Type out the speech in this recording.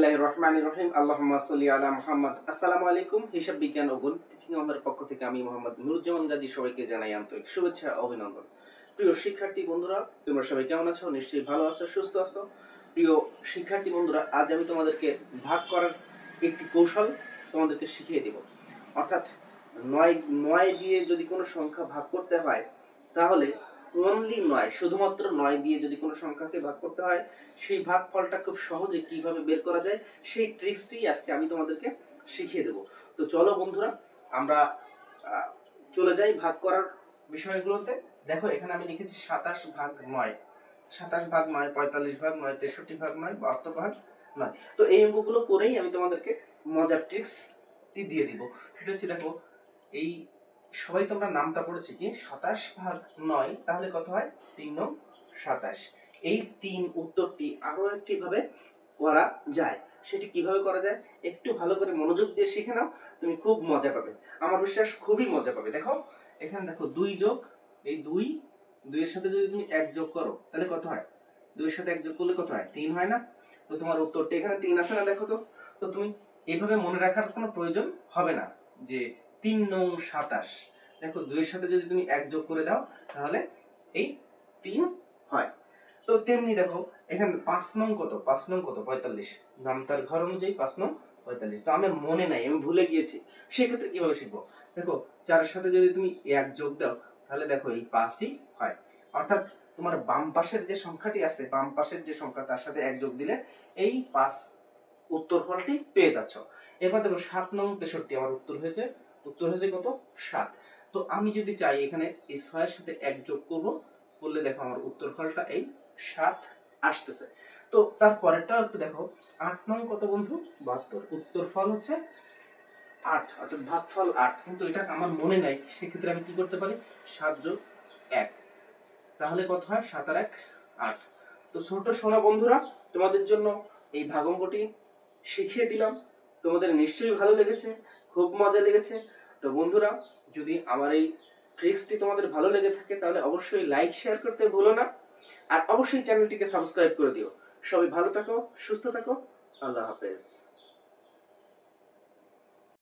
বিসমিল্লাহ রহমান রহিম। আল্লাহুম্মা সাল্লি আলা মুহাম্মদ। আসসালামু আলাইকুম, হিসাব বিজ্ঞান ও গণিত টিচিং আমার পক্ষ থেকে আমি মোহাম্মদ নুরুজ্জামান গাজী, সবাইকে জানাই আন্তরিক শুভেচ্ছা অভিনন্দন। প্রিয় শিক্ষার্থী বন্ধুরা, তোমরা সবাই কেমন আছো? নিশ্চয়ই ভালো আছো, সুস্থ আছো? প্রিয় শিক্ষার্থী বন্ধুরা, আজ আমি তোমাদেরকে ভাগ করার একটি কৌশল তোমাদেরকে শিখিয়ে দেব। অর্থাৎ নয় নয় দিয়ে যদি কোনো সংখ্যা ভাগ করতে হয়, তাহলে অনলি নয়, শুধুমাত্র নয় দিয়ে যদি কোনো সংখ্যাকে ভাগ করতে হয়, সেই ভাগ ফলটা খুব সহজে কীভাবে বের করা যায়, সেই ট্রিক্সটি আজকে আমি তোমাদেরকে শিখিয়ে দেব। তো চলো বন্ধুরা, আমরা চলে যাই ভাগ করার বিষয়গুলোতে। দেখো, এখানে আমি লিখেছি সাতাশ ভাগ নয়। সাতাশ ভাগ নয়, পঁয়তাল্লিশ ভাগ নয়, তেষট্টি ভাগ নয়, বাহাত্তর ভাগ নয়। তো এই অঙ্কগুলো করেই আমি তোমাদেরকে মজার ট্রিক্সটি দিয়ে দিব। সেটা হচ্ছে, দেখো, এই সবাই তোমরা নামটা পড়েছি কি? সাতাশ ভাগ নয়, তাহলে কত হয়? তিন নং সাতাশ। এই তিন উত্তরটি আরও একটি ভাবে করা যায়। সেটি কীভাবে করা যায়? একটু ভালো করে মনোযোগ দিয়ে শিখে নাও, তুমি খুব মজা পাবে। আমার বিশ্বাস খুবই মজা পাবে। দেখো, এখানে দেখো দুই যোগ, এই দুই, দুইয়ের সাথে যদি তুমি এক যোগ করো, তাহলে কত হয়? দুইয়ের সাথে এক যোগ করলে কত হয়? তিন হয় না? তো তোমার উত্তরটা এখানে তিন আছে না, দেখো তো। তো তুমি এইভাবে মনে রাখার কোনো প্রয়োজন হবে না যে তিন নং সাতাশ। দেখো, দুইয়ের সাথে যদি তুমি এক যোগ করে দাও, তাহলে এই তিন হয়। তো তেমনি দেখো, এখানে পাঁচ নং কত? পাঁচ নং কত? পঁয়তাল্লিশ। নাম তার ঘর অনুযায়ী পাঁচ নং পঁয়তাল্লিশ। তো আমার মনে নাই, আমি ভুলে গিয়েছি। সেক্ষেত্রে কীভাবে শিখব? দেখো, চারের সাথে যদি তুমি এক যোগ দাও, তাহলে দেখো এই পাঁচই হয়। অর্থাৎ তোমার বাম পাশের যে সংখ্যাটি আছে, বাম পাশের যে সংখ্যা, তার সাথে এক যোগ দিলে এই পাঁচ উত্তর ফলটি পেয়ে যাচ্ছ। এবার দেখো, সাত নং তেষট্টি, আমার উত্তর হয়েছে উত্তর হয়েছে কত? সাত। তো আমি যদি চাই এখানে ছয়ের সাথে এক যোগ করব, করলে দেখো আমার উত্তর ফলটা এই সাত আসতেছে। তো তারপরেরটাও একটু দেখো। আট নং কত বন্ধু? বাহাত্তর। উত্তর ফল হচ্ছে আট, অর্থাৎ ভাগফল আট। কিন্তু এটা আমার মনে নাই, সেক্ষেত্রে আমি কি করতে পারি? সাত যোগ এক। তাহলে কত হয়? সাত আর এক, আট। তো ছোট সোনা বন্ধুরা, তোমাদের জন্য এই ভাগ অঙ্কটি শিখিয়ে দিলাম। তোমাদের নিশ্চয়ই ভালো লেগেছে। খুব মজা লেগেছে। তো বন্ধুরা, যদি আমার এই ট্রিক্সটি তোমাদের ভালো লেগে থাকে, তাহলে অবশ্যই লাইক শেয়ার করতে ভুলো না। আর অবশ্যই চ্যানেলটিকে সাবস্ক্রাইব করে দিও। সবাই ভালো থাকো, সুস্থ থাকো। আল্লাহ হাফেজ।